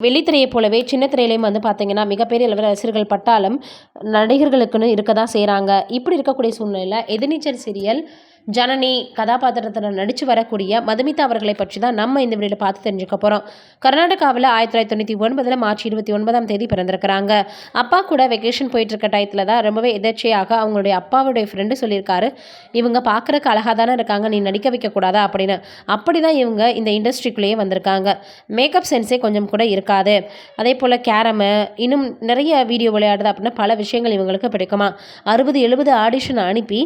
வெள்ளித்திரையை போலவே சின்ன திரையிலையும் வந்து பார்த்தீங்கன்னா மிகப்பெரிய அளவில் ரசிகர்கள் பட்டாலும் நடிகர்களுக்குன்னு இருக்க தான் செய்கிறாங்க இப்படி இருக்கக்கூடிய சூழ்நிலையில் எதிர்நீச்சல் சீரியல் ஜனனி கதாபாத்திரத்தில் நடித்து வரக்கூடிய மதுமிதா அவர்களை பற்றி தான் நம்ம இந்த வீடியோவில் பார்த்து தெரிஞ்சுக்க போகிறோம் கர்நாடகாவில் ஆயிரத்தி தொள்ளாயிரத்தி தொண்ணூற்றி ஒன்பதில் மார்ச் இருபத்தி ஒன்பதாம் தேதி பிறந்திருக்கிறாங்க. அப்பா கூட வெக்கேஷன் போயிட்டு இருக்க டயத்தில் தான் ரொம்பவே எதர்ச்சியாக அவங்களுடைய அப்பாவுடைய ஃப்ரெண்டு சொல்லியிருக்காரு. இவங்க பார்க்குறக்கு அழகாக தானே இருக்காங்க நீ நடிக்க வைக்கக்கூடாதா அப்படின்னு. அப்படி தான் இவங்க இந்த இண்டஸ்ட்ரிக்குள்ளேயே வந்திருக்காங்க. மேக்கப் சென்ஸே கொஞ்சம் கூட இருக்காது. அதே போல் கேரமு இன்னும் நிறைய வீடியோ விளையாடுது அப்படின்னா பல விஷயங்கள் இவங்களுக்கு பிடிக்குமா? அறுபது எழுபது ஆடிஷன் அனுப்பி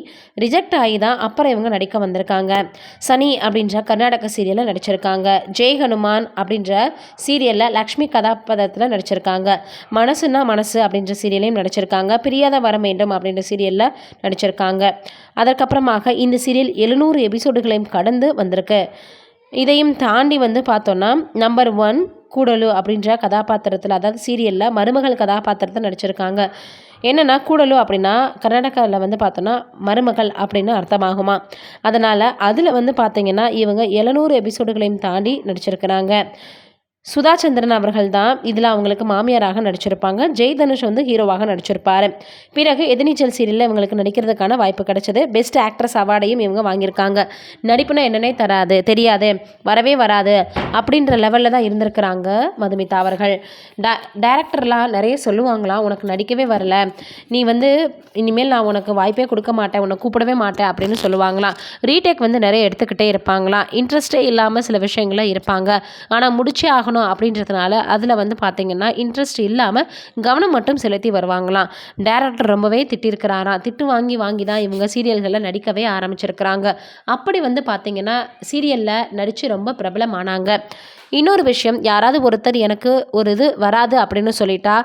ரிஜெக்ட் ஆகி தான் அப்புறம் இவங்க நடிக்க வந்திருக்காங்க. சனி அப்படின்ற கர்நாடக சீரியலில் நடிச்சிருக்காங்க. ஜெய் ஹனுமான் அப்படின்ற சீரியலில் லக்ஷ்மி கதாபாத்திரத்தில் நடிச்சிருக்காங்க. மனசுனா மனசு அப்படின்ற சீரியலையும் நடிச்சிருக்காங்க. பிரியாத வர வேண்டும் அப்படின்ற சீரியலில் நடிச்சிருக்காங்க. அதற்கப்புறமாக இந்த சீரியல் எழுநூறு எபிசோடுகளையும் கடந்து வந்திருக்கு. இதையும் தாண்டி வந்து பார்த்தோன்னா நம்பர் ஒன் கூடலு அப்படின்ற கதாபாத்திரத்தில் அதாவது சீரியலில் மருமகள் கதாபாத்திரத்தை நடிச்சிருக்காங்க. என்னென்னா கூடலு அப்படின்னா கர்நாடகாவில் வந்து பார்த்தோன்னா மருமகள் அப்படின்னு அர்த்தமாகுமா. அதனால் அதில் வந்து பார்த்திங்கன்னா இவங்க எழுநூறு எபிசோடுகளையும் தாண்டி நடிச்சிருக்கிறாங்க. சுதா சந்திரன் அவர்கள் தான் இதில் அவங்களுக்கு மாமியாராக நடிச்சிருப்பாங்க. ஜெய் தனுஷ் வந்து ஹீரோவாக நடிச்சிருப்பார். பிறகு எதிர்நீச்சல் சீரியலில் இவங்களுக்கு நடிக்கிறதுக்கான வாய்ப்பு கிடைச்சது. பெஸ்ட் ஆக்ட்ரஸ் அவார்டையும் இவங்க வாங்கியிருக்காங்க. நடிப்புனா என்னன்னே தராது தெரியாது வரவே வராது அப்படின்ற லெவலில் தான் இருந்திருக்கிறாங்க மதுமிதா அவர்கள். டே டேரக்டர்லாம் நிறைய சொல்லுவாங்களாம் உனக்கு நடிக்கவே வரல. நீ வந்து இனிமேல் நான் உனக்கு வாய்ப்பே கொடுக்க மாட்டேன் உன்னை கூப்பிடவே மாட்டேன் அப்படின்னு சொல்லுவாங்களாம். ரீடேக் வந்து நிறைய எடுத்துக்கிட்டே இருப்பாங்களாம். இன்ட்ரெஸ்டே இல்லாமல் சில விஷயங்கள்லாம் இருப்பாங்க. ஆனால் முடிச்சே ஆகணும் ஆகணும் அப்படின்றதுனால அதில் வந்து பார்த்திங்கன்னா இன்ட்ரெஸ்ட் இல்லாமல் கவனம் மட்டும் செலுத்தி வருவாங்களாம். டேரக்டர் ரொம்பவே திட்டிருக்கிறாராம். திட்டு வாங்கி வாங்கி தான் இவங்க சீரியல்களில் நடிக்கவே ஆரம்பிச்சிருக்கிறாங்க. அப்படி வந்து பார்த்திங்கன்னா சீரியலில் நடித்து ரொம்ப பிரபலமானாங்க. இன்னொரு விஷயம் யாராவது ஒருத்தர் எனக்கு ஒரு இது வராது அப்படின்னு சொல்லிட்டா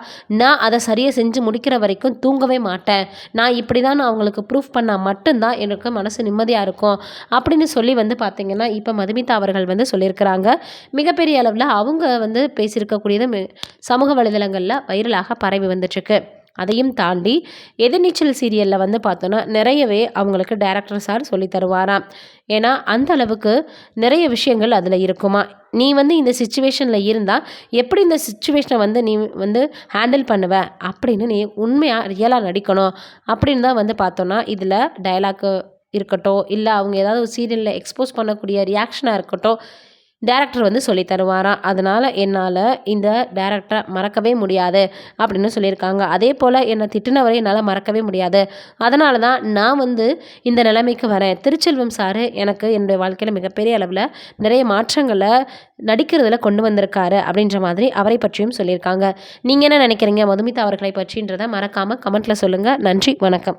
நான் அதை சரியாக செஞ்சு முடிக்கிற வரைக்கும் தூங்கவே மாட்டேன். நான் இப்படி தான் நான் அவங்களுக்கு ப்ரூஃப் பண்ணால் மட்டும்தான் எனக்கு மனசு நிம்மதியாக இருக்கும். அப்படின்னு சொல்லி வந்து பார்த்திங்கன்னா இப்போ மதுமிதா அவர்கள் வந்து சொல்லியிருக்கிறாங்க. மிகப்பெரிய அளவில் அவங்க வந்து பேசியிருக்கக்கூடியது சமூக வலைதளங்களில் வைரலாக பரவி வந்துட்டுருக்கு அதையும் தாண்டி எதிர்நீச்சல் சீரியலில் வந்து பார்த்தோன்னா நிறையவே அவங்களுக்கு டேரக்டர் சார் சொல்லி தருவாராம். ஏன்னா அந்த அளவுக்கு நிறைய விஷயங்கள் அதில் இருக்குமா? நீ வந்து இந்த சுச்சுவேஷனில் இருந்தால் எப்படி இந்த சுச்சுவேஷனை வந்து நீ வந்து ஹேண்டில் பண்ணுவ? அப்படின்னு நீ உண்மையாக ரியலாக நடிக்கணும். அப்படின்னு தான் வந்து பார்த்தோன்னா இதில் டயலாக்கு இருக்கட்டும் இல்லை அவங்க ஏதாவது ஒரு சீரியலில் எக்ஸ்போஸ் பண்ணக்கூடிய ரியாக்ஷனாக இருக்கட்டும் டேரக்டர் வந்து சொல்லி தருவாராம் அதனால் என்னால் இந்த டேரக்டரை மறக்கவே முடியாது அப்படின்னு சொல்லியிருக்காங்க. அதே போல் என்னை திட்டினவரை என்னால் மறக்கவே முடியாது. அதனால தான் நான் வந்து இந்த நிலைமைக்கு வரேன். திருச்செல்வம் சார் எனக்கு என்னுடைய வாழ்க்கையில் மிகப்பெரிய அளவில் நிறைய மாற்றங்களை நடிக்கிறதுல கொண்டு வந்திருக்காரு அப்படின்ற மாதிரி அவரை பற்றியும் சொல்லியிருக்காங்க. நீங்கள் என்ன நினைக்கிறீங்க? மதுமிதா அவர்களை பற்றின்றதை மறக்காமல் கமெண்ட்டில் சொல்லுங்கள் நன்றி வணக்கம்.